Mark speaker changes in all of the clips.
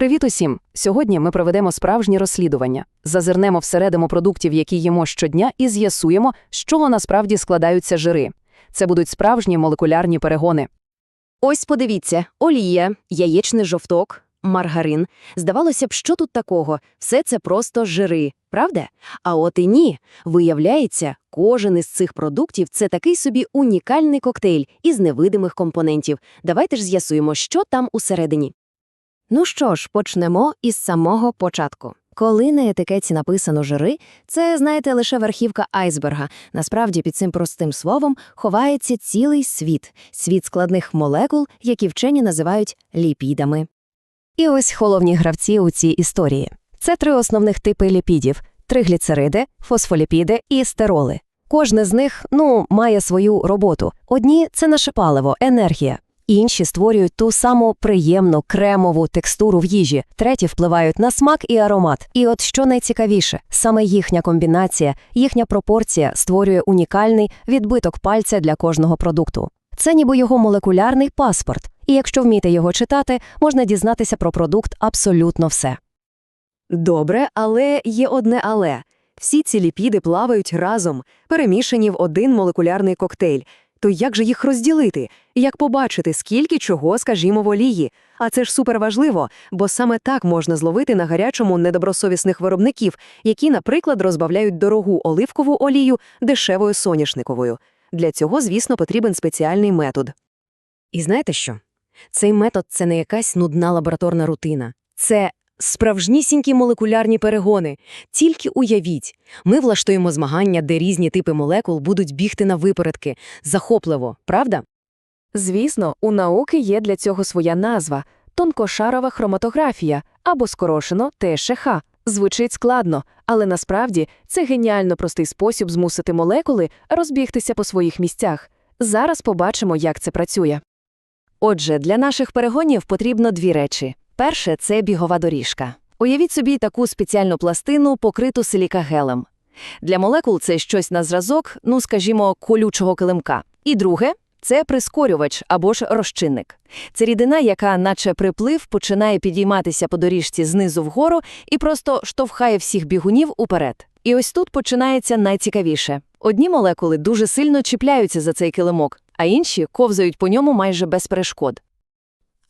Speaker 1: Привіт усім! Сьогодні ми проведемо справжнє розслідування, зазирнемо всередину продуктів, які їмо щодня, і з'ясуємо, з чого насправді складаються жири. Це будуть справжні молекулярні перегони.
Speaker 2: Ось подивіться: олія, яєчний жовток, маргарин. Здавалося б, що тут такого? Все це просто жири, правда? А от і ні. Виявляється, кожен із цих продуктів це такий собі унікальний коктейль із невидимих компонентів. Давайте ж з'ясуємо, що там усередині. Ну що ж, почнемо із самого початку. Коли на етикетці написано жири, це, знаєте, лише верхівка айсберга. Насправді під цим простим словом ховається цілий світ, світ складних молекул, які вчені називають ліпідами.
Speaker 1: І ось головні гравці у цій історії. Це три основних типи ліпідів – тригліцериди, фосфоліпіди і стероли. Кожне з них, ну, має свою роботу. Одні – це наше паливо, енергія. Інші створюють ту саму приємну кремову текстуру в їжі, треті впливають на смак і аромат. І от що найцікавіше, саме їхня комбінація, їхня пропорція створює унікальний відбиток пальця для кожного продукту. Це ніби його молекулярний паспорт, і якщо вмієте його читати, можна дізнатися про продукт абсолютно все.
Speaker 2: Добре, але є одне але. Всі ці ліпіди плавають разом, перемішані в один молекулярний коктейль. То як же їх розділити? Як побачити, скільки чого, скажімо, в олії? А це ж суперважливо, бо саме так можна зловити на гарячому недобросовісних виробників, які, наприклад, розбавляють дорогу оливкову олію дешевою соняшниковою. Для цього, звісно, потрібен спеціальний метод. І знаєте що? Цей метод це не якась нудна лабораторна рутина. Це справжнісінькі молекулярні перегони. Тільки уявіть, ми влаштуємо змагання, де різні типи молекул будуть бігти на випередки. Захопливо, правда?
Speaker 1: Звісно, у науки є для цього своя назва – тонкошарова хроматографія або скорошено ТШХ. Звучить складно, але насправді це геніально простий спосіб змусити молекули розбігтися по своїх місцях. Зараз побачимо, як це працює.
Speaker 2: Отже, для наших перегонів потрібно дві речі. Перше – це бігова доріжка. Уявіть собі таку спеціальну пластину, покриту силікагелем. Для молекул це щось на зразок, ну, скажімо, колючого килимка. І друге – це прискорювач або ж розчинник. Це рідина, яка, наче приплив, починає підійматися по доріжці знизу вгору і просто штовхає всіх бігунів уперед. І ось тут починається найцікавіше. Одні молекули дуже сильно чіпляються за цей килимок, а інші ковзають по ньому майже без перешкод.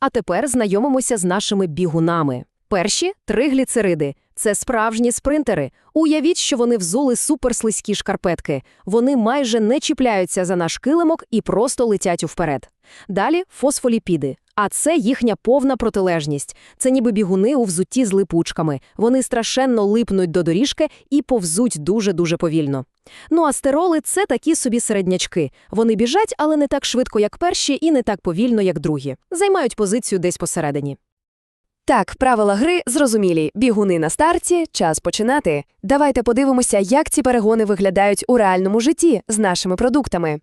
Speaker 2: А тепер знайомимося з нашими бігунами. Перші тригліцериди – це справжні спринтери. Уявіть, що вони взули суперслизькі шкарпетки. Вони майже не чіпляються за наш килимок і просто летять вперед. Далі фосфоліпіди. А це їхня повна протилежність. Це ніби бігуни у взутті з липучками. Вони страшенно липнуть до доріжки і повзуть дуже-дуже повільно. Ну а стероли – це такі собі середнячки. Вони біжать, але не так швидко, як перші, і не так повільно, як другі. Займають позицію десь посередині. Так, правила гри зрозумілі. Бігуни на старті, час починати. Давайте подивимося, як ці перегони виглядають у реальному житті з нашими продуктами.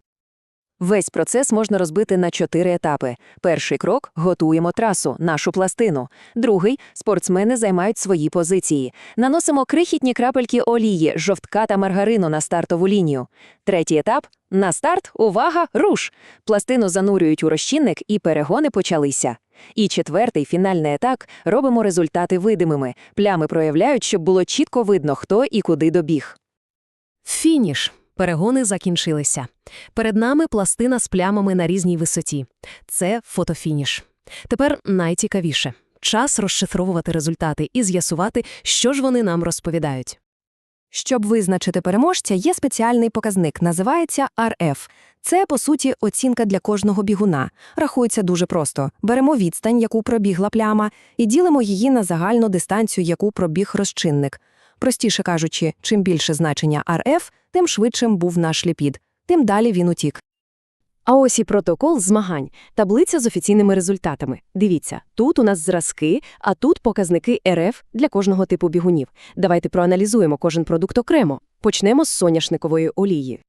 Speaker 2: Весь процес можна розбити на чотири етапи. Перший крок готуємо трасу, нашу пластину. Другий спортсмени займають свої позиції. Наносимо крихітні крапельки олії, жовтка та маргарину на стартову лінію. Третій етап на старт, увага, руш! Пластину занурюють у розчинник, і перегони почалися. І четвертий фінальний етап робимо результати видимими. Плями проявляють, щоб було чітко видно, хто і куди добіг. Фініш. Перегони закінчилися. Перед нами пластина з плямами на різній висоті. Це фотофініш. Тепер найцікавіше час розшифровувати результати і з'ясувати, що ж вони нам розповідають. Щоб визначити переможця, є спеціальний показник, називається RF. Це, по суті, оцінка для кожного бігуна. Рахується дуже просто. Беремо відстань, яку пробігла пляма, і ділимо її на загальну дистанцію, яку пробіг розчинник. Простіше кажучи, чим більше значення RF, тим швидшим був наш ліпід, тим далі він утік. А ось і протокол змагань, таблиця з офіційними результатами. Дивіться, тут у нас зразки, а тут показники РФ для кожного типу бігунів. Давайте проаналізуємо кожен продукт окремо. Почнемо з соняшникової олії.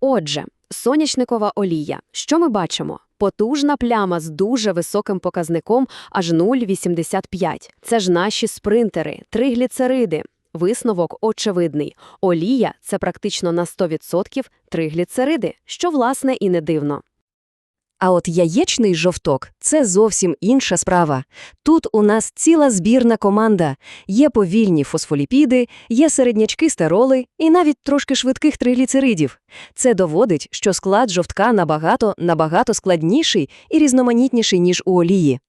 Speaker 2: Отже, соняшникова олія. Що ми бачимо? Потужна пляма з дуже високим показником аж 0,85. Це ж наші спринтери, тригліцериди. Висновок очевидний. Олія – це практично на 100% тригліцериди, що, власне, і не дивно. А от яєчний жовток – це зовсім інша справа. Тут у нас ціла збірна команда. Є повільні фосфоліпіди, є середнячки стероли і навіть трошки швидких тригліцеридів. Це доводить, що склад жовтка набагато, набагато складніший і різноманітніший, ніж у олії.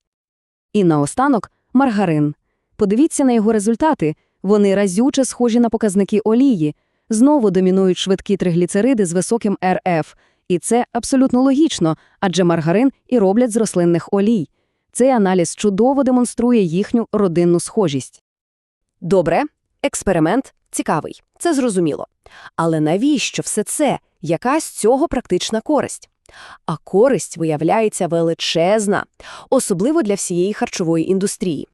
Speaker 2: І наостанок – маргарин. Подивіться на його результати. Вони разюче схожі на показники олії. Знову домінують швидкі тригліцериди з високим РФ. І це абсолютно логічно, адже маргарин і роблять з рослинних олій. Цей аналіз чудово демонструє їхню родинну схожість. Добре, експеримент цікавий, це зрозуміло. Але навіщо все це? Яка з цього практична користь? А користь виявляється величезна, особливо для всієї харчової індустрії.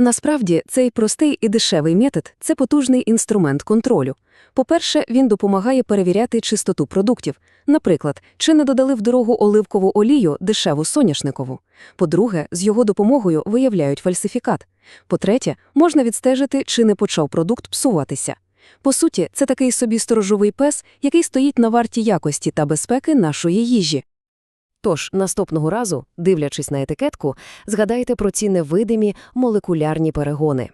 Speaker 2: Насправді, цей простий і дешевий метод – це потужний інструмент контролю. По-перше, він допомагає перевіряти чистоту продуктів. Наприклад, чи не додали в дорогу оливкову олію дешеву соняшникову. По-друге, з його допомогою виявляють фальсифікат. По-третє, можна відстежити, чи не почав продукт псуватися. По суті, це такий собі сторожовий пес, який стоїть на варті якості та безпеки нашої їжі. Тож, наступного разу, дивлячись на етикетку, згадайте про ці невидимі молекулярні перегони.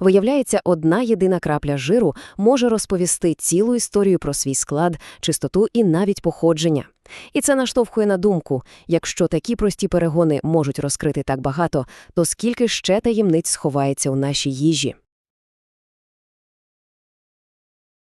Speaker 2: Виявляється, одна єдина крапля жиру може розповісти цілу історію про свій склад, чистоту і навіть походження. І це наштовхує на думку, якщо такі прості перегони можуть розкрити так багато, то скільки ще таємниць сховається у нашій їжі.